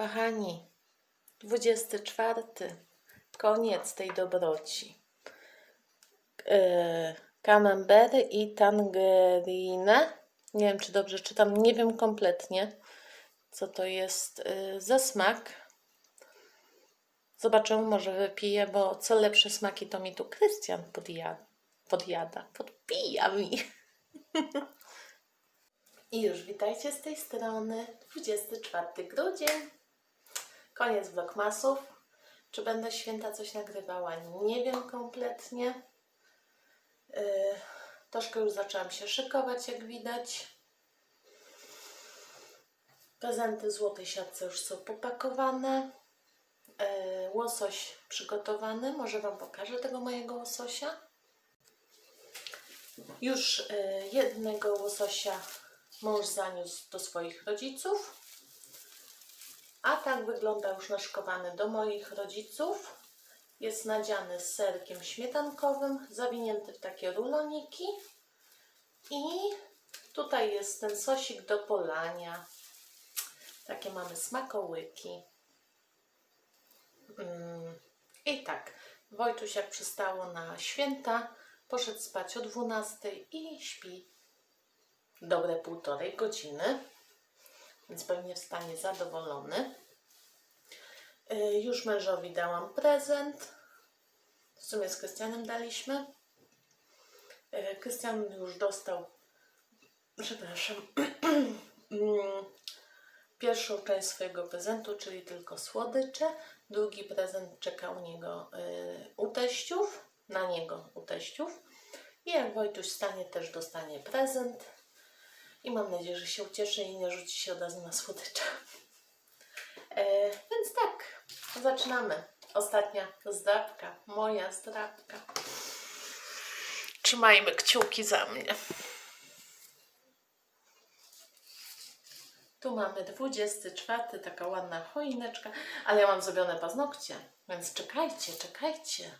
Kochani, 24. Koniec tej dobroci. Yy, Camembery i tangerine. Nie wiem, czy dobrze czytam. Nie wiem kompletnie, co to jest yy, za smak. Zobaczymy, może wypiję, bo co lepsze smaki to mi tu Krystian podjada. Podjada, podpija mi. I już witajcie z tej strony. 24 grudzień. Koniec vlogmasów. Czy będę święta coś nagrywała? Nie wiem kompletnie. Yy, troszkę już zaczęłam się szykować, jak widać. Prezenty w złotej siatce już są popakowane. Yy, łosoś przygotowany. Może Wam pokażę tego mojego łososia. Już y, jednego łososia mąż zaniósł do swoich rodziców, a tak wygląda już naszkowany do moich rodziców. Jest nadziany z serkiem śmietankowym, zawinięty w takie ruloniki i tutaj jest ten sosik do polania. Takie mamy smakołyki. Mm, I tak, Wojtuś jak przystało na święta, poszedł spać o 12 i śpi dobre półtorej godziny, więc pewnie wstanie zadowolony. Y, Już mężowi dałam prezent. W sumie z Krystianem daliśmy. Y, Krystian już dostał, przepraszam, mm, pierwszą część swojego prezentu, czyli tylko słodycze. Drugi prezent czeka u niego y, u teściów, na niego u teściów. I jak Wojtuś stanie, też dostanie prezent. I mam nadzieję, że się ucieszy i nie rzuci się od razu na słodycze. E, więc tak, zaczynamy. Ostatnia zdrabka, moja zdrabka. Trzymajmy kciuki za mnie. Tu mamy 24, taka ładna choineczka, ale ja mam zrobione paznokcie, więc czekajcie, czekajcie.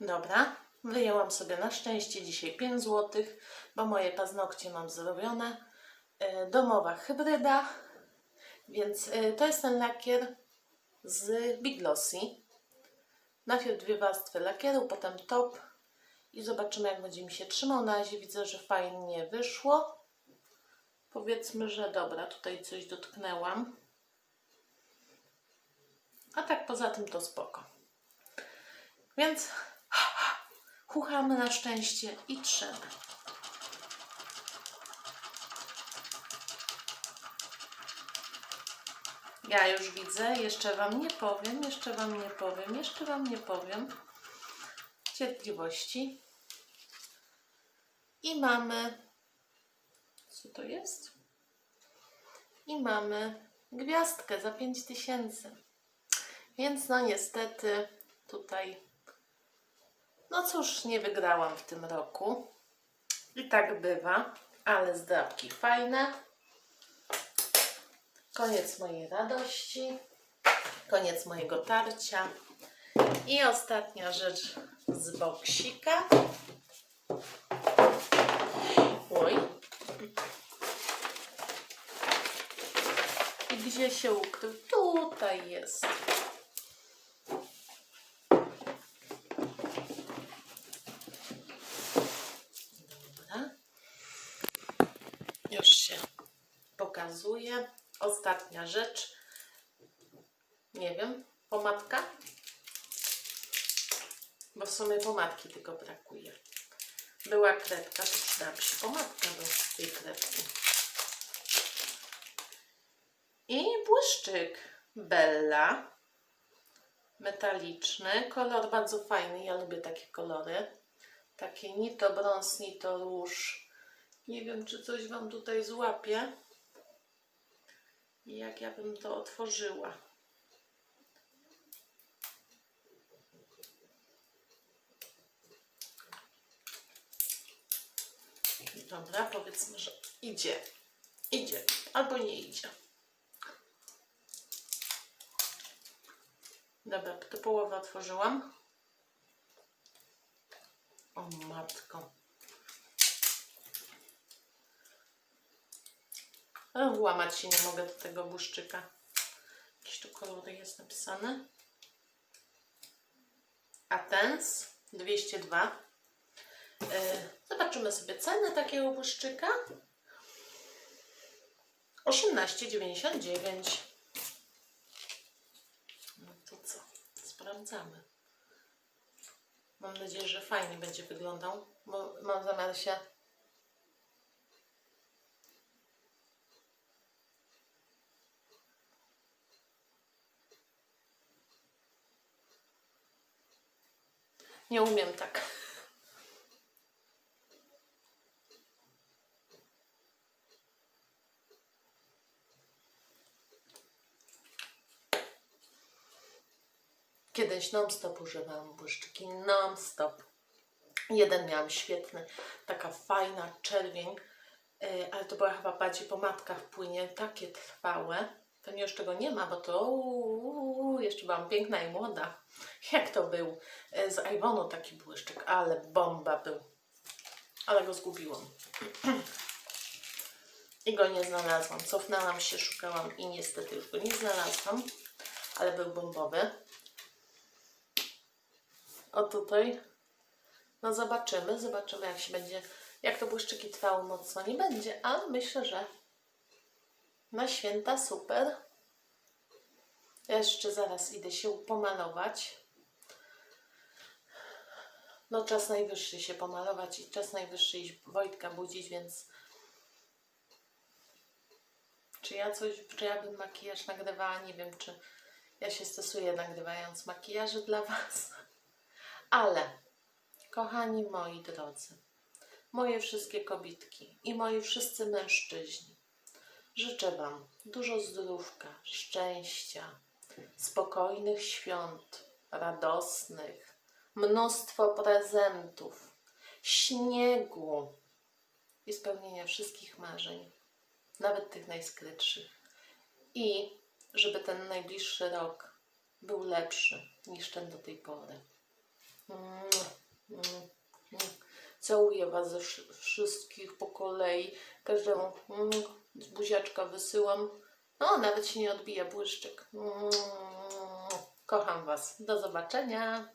Dobra, wyjęłam sobie na szczęście dzisiaj 5 zł, bo moje paznokcie mam zrobione. E, Domowa hybryda, więc e, to jest ten lakier z Big Glossy. Najpierw dwie warstwy lakieru, potem top i zobaczymy jak będzie mi się trzymał. Na razie widzę, że fajnie wyszło. Powiedzmy, że dobra, tutaj coś dotknęłam. A tak poza tym to spoko. Więc chuchamy na szczęście i trzemy. Ja już widzę, jeszcze Wam nie powiem, jeszcze Wam nie powiem, jeszcze Wam nie powiem. Cierpliwości. I mamy. Co to jest? I mamy gwiazdkę za 5000. Więc no niestety tutaj no cóż, nie wygrałam w tym roku. I tak bywa, ale zdrabki fajne. Koniec mojej radości. Koniec mojego tarcia. I ostatnia rzecz z boksika. Oj. I gdzie się ukrył? Tutaj jest. Dobra. Już się pokazuje. Ostatnia rzecz. Nie wiem, pomadka? Bo w sumie pomadki tylko brakuje. Była kredka, to przydałaby się pomadka do tej kredki. I błyszczyk Bella. Metaliczny. Kolor bardzo fajny. Ja lubię takie kolory. Takie ni to brąz, ni to róż. Nie wiem, czy coś Wam tutaj złapie. Jak ja bym to otworzyła. Dobra, powiedzmy, że idzie. Idzie. Albo nie idzie. Dobra, to połowę otworzyłam. O matko. Włamać się nie mogę do tego błyszczyka. Jeszcze kolory jest napisane. Atens 202. E, Zobaczymy sobie cenę takiego błyszczyka. 18,99. No to co? Sprawdzamy. Mam nadzieję, że fajnie będzie wyglądał, bo mam zamiar się Nie umiem tak. Kiedyś non-stop używałam błyszczyki, non-stop. Jeden miałam świetny, taka fajna czerwień, yy, ale to była chyba bardziej po matkach płynie, takie trwałe. Nie już tego nie ma, bo to uuu, jeszcze byłam piękna i młoda. Jak to był? Yy, Z Iwonu taki błyszczyk, ale bomba był. Ale go zgubiłam. I go nie znalazłam. Cofnęłam się, szukałam i niestety już go nie znalazłam, ale był bombowy. O tutaj. No zobaczymy, zobaczymy jak się będzie, jak to błyszczyki trwało mocno nie będzie, ale myślę, że na święta super. Jeszcze zaraz idę się pomalować. No czas najwyższy się pomalować i czas najwyższy iść Wojtka budzić, więc czy ja coś, czy ja bym makijaż nagrywała, nie wiem, czy ja się stosuję nagrywając makijaże dla Was. Ale, kochani moi drodzy, moje wszystkie kobitki i moi wszyscy mężczyźni, życzę Wam dużo zdrówka, szczęścia, spokojnych świąt, radosnych, mnóstwo prezentów, śniegu i spełnienia wszystkich marzeń, nawet tych najskrytszych. I żeby ten najbliższy rok był lepszy niż ten do tej pory. Mm, mm, mm. Całuję Was ze wszy- wszystkich po kolei. Każdemu mm, buziaczka wysyłam. O, nawet się nie odbija błyszczyk. Mm, Kocham Was. Do zobaczenia.